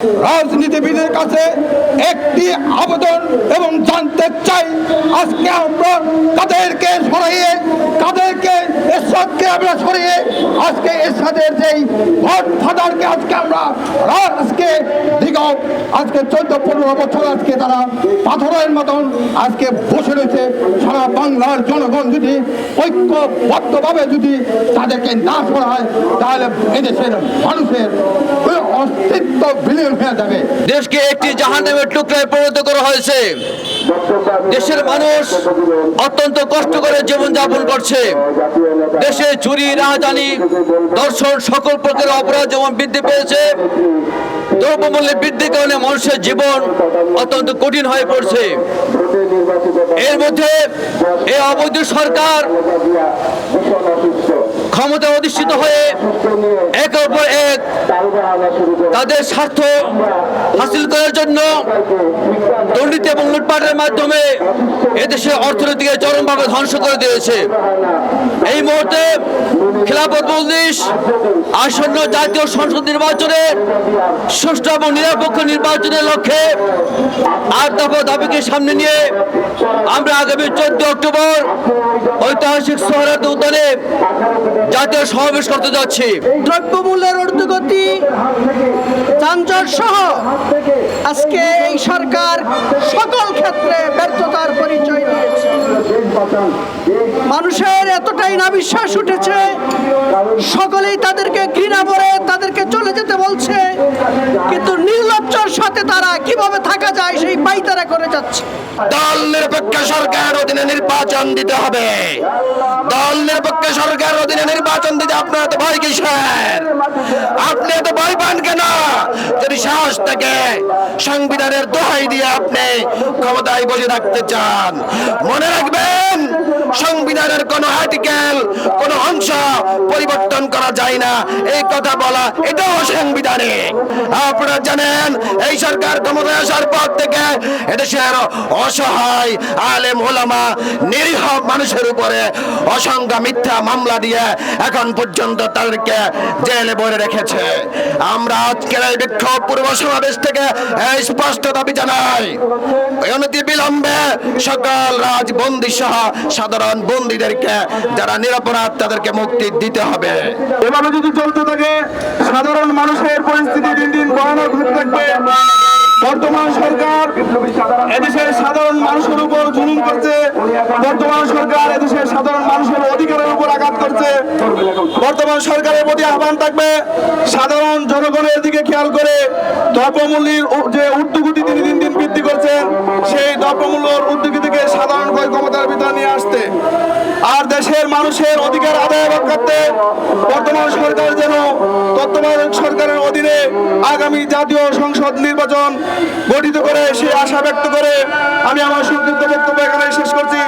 রাজনীতিবিদের কাছে একটি আবেদন এবং জানতে চাই আজকে আমরা তাদেরকে কাদেরকে এরশাদকে আমরা সরিয়ে আজকে এরশাদের যেই ভোট ফাদারকে আজকে আমরা আজকে দিগাও আজকে চোদ্দ, পনেরো বছর আজকে তারা পাথরের মতন আজকে বসে রয়েছে। সারা বাংলার জনগণ যদি ঐক্যবদ্ধভাবে যদি তাদেরকে না সরায় তাহলে এদেশের মানুষের অস্তিত্ব বিলীন হয়ে যাবে। দেশকে একটি জাহান্নামের টুকরায় পরিণত করা হয়েছে। দেশের মানুষ অত্যন্ত কষ্ট করে জীবনযাপন করছে। দেশে চুরি রাজধানী দর্শন সকল প্রকার অপরাধ যেমন বৃদ্ধি পেয়েছে, দ্রব্যমূল্যের বৃদ্ধির কারণে মানুষের জীবন অত্যন্ত কঠিন হয়ে পড়ছে। এর মধ্যে এই অবৈধ সরকার ক্ষমতা অধিষ্ঠিত হয়ে একের পর এক তাদের স্বার্থ হাসিল করার জন্য লুটপাটের মাধ্যমে এদেশের অর্থনীতিকে চরমভাবে ধ্বংস করে দিয়েছে। এই মুহূর্তে খেলাফত মজলিস, আসন্ন জাতীয় সংসদ নির্বাচনে সুষ্ঠু এবং নিরপেক্ষ নির্বাচনের লক্ষ্যে আট দফা দাবিকে সামনে নিয়ে আমরা আগামী চোদ্দ অক্টোবর ঐতিহাসিক সোহরাত উদ্যানে জাতীয় সমাবেশ করতে যাচ্ছি। দ্রব্যমূল্যের ঊর্ধ্বগতি যানজট সহ আজকে এই সরকার সকল ক্ষেত্রে ব্যর্থতার পরিচয় দিয়েছে। মানুষের এতটাই না বিশ্বাস উঠেছে, সকলেই তাদেরকে ঘৃণা করে তাদেরকে চলে যেতে বলছে, কিন্তু নির্লজ্জর সাথে তারা কীভাবে থাকা যায় সেই পাইতারা করে যাচ্ছে। দল নিরপেক্ষ সরকার অধীনে নির্বাচন দিতে হবে। দল নিরপেক্ষ সরকার অধীনে নির্বাচন দিতে আপনার তো ভয় কিসের? আপনি এত ভয় পান কেন? যদি সাহস থেকে সংবিধানের দোহাই দিয়ে আপনি ক্ষমতায় বসে থাকতে চান। মনে সংবিধানের কোন আর্টিকেল কোন অংশ পরিবর্তন করা যায় না। এই কথা বলা, এটাও সাংবিধানিক আপনারা জানেন, এই সরকার ক্ষমতায় আসার পর থেকে এদেশের অসহায় আলেম ওলামা, নিরীহ মানুষের উপরে অসংখ্য মিথ্যা মামলা দিয়ে এখন পর্যন্ত তাদেরকে জেলে ভরে রেখেছে। আমরা আজকের এই বিক্ষোভ পূর্ব সমাবেশ থেকে স্পষ্ট দাবি জানাই অনতি বিলম্বে সকল রাজবন্দী সহ সাধারণ বন্দীদেরকে যারা নিরপরাধ তাদেরকে মুক্তি দিতে হবে। এভাবে যদি চলতে থাকে, সাধারণ মানুষের পরিস্থিতি দিন দিন ভয়ানক হতে থাকবে। বর্তমান সরকার এদেশের সাধারণ মানুষের উপর জুলুম করছে। বর্তমান সরকার এদেশের সাধারণ মানুষের অধিকারের উপর আঘাত করছে। বর্তমান সরকারের প্রতি আহ্বান থাকবে, সাধারণ জনগণের দিকে খেয়াল করে দ্রব্যমূল্যের যে ঊর্ধ্বগতি তিনি দিন দিন বৃদ্ধি করছেন, সেই দ্রব্যমূল্যর মানুষের অধিকার আদায় করতে বর্তমান সরকার যেন তত্ত্বাবধায়ক সরকারের অধীনে আগামী জাতীয় সংসদ নির্বাচন গঠিত করে সে আশা ব্যক্ত করে। আমি আমার সংক্ষিপ্ত বক্তব্য এখানে শেষ করছি।